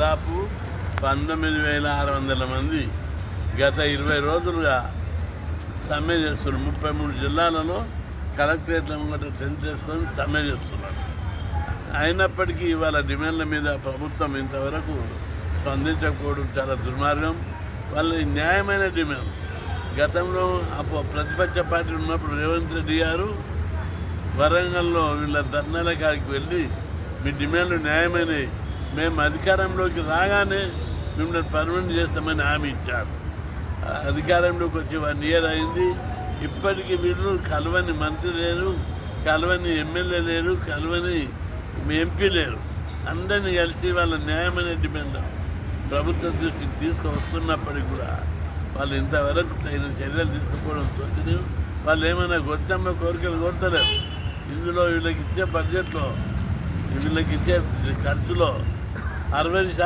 దాదాపు పంతొమ్మిది వేల ఆరు వందల మంది గత ఇరవై రోజులుగా సమ్మె చేస్తున్నారు. ముప్పై మూడు జిల్లాలలో కలెక్టరేట్ల ముంగట సెండ్ చేసుకొని సమ్మె చేస్తున్నారు. అయినప్పటికీ ఇవాళ డిమాండ్ల మీద ప్రభుత్వం ఇంతవరకు స్పందించకపోవడం చాలా దుర్మార్గం. వాళ్ళ న్యాయమైన డిమాండ్. గతంలో అప్పుడు ప్రతిపక్ష పార్టీ ఉన్నప్పుడు రేవంత్ రెడ్డి గారు వరంగల్లో వీళ్ళ ధర్నాల కాడికి వెళ్ళి మీ డిమాండ్లు న్యాయమైనవి మేము అధికారంలోకి రాగానే మిమ్మల్ని పర్మనెంట్ చేస్తామని హామీ ఇచ్చారు. అధికారంలోకి వచ్చి వన్ ఇయర్ అయింది. ఇప్పటికీ వీళ్ళు కలవని మంత్రి లేరు కలవని ఎమ్మెల్యే లేరు కలవని ఎంపీ లేరు. అందరినీ కలిసి వాళ్ళ న్యాయమైన డిమాండ్ ప్రభుత్వ దృష్టికి తీసుకువస్తున్నప్పటికీ కూడా వాళ్ళు ఇంతవరకు తగిన చర్యలు తీసుకుపోవడం తోచింది వాళ్ళు ఏమైనా గొట్టమ్మ కోరికలు కోరతలేరు. ఇందులో వీళ్ళకి ఇచ్చే బడ్జెట్లో వీళ్ళకి ఇచ్చే ఖర్చులో Harbiden işte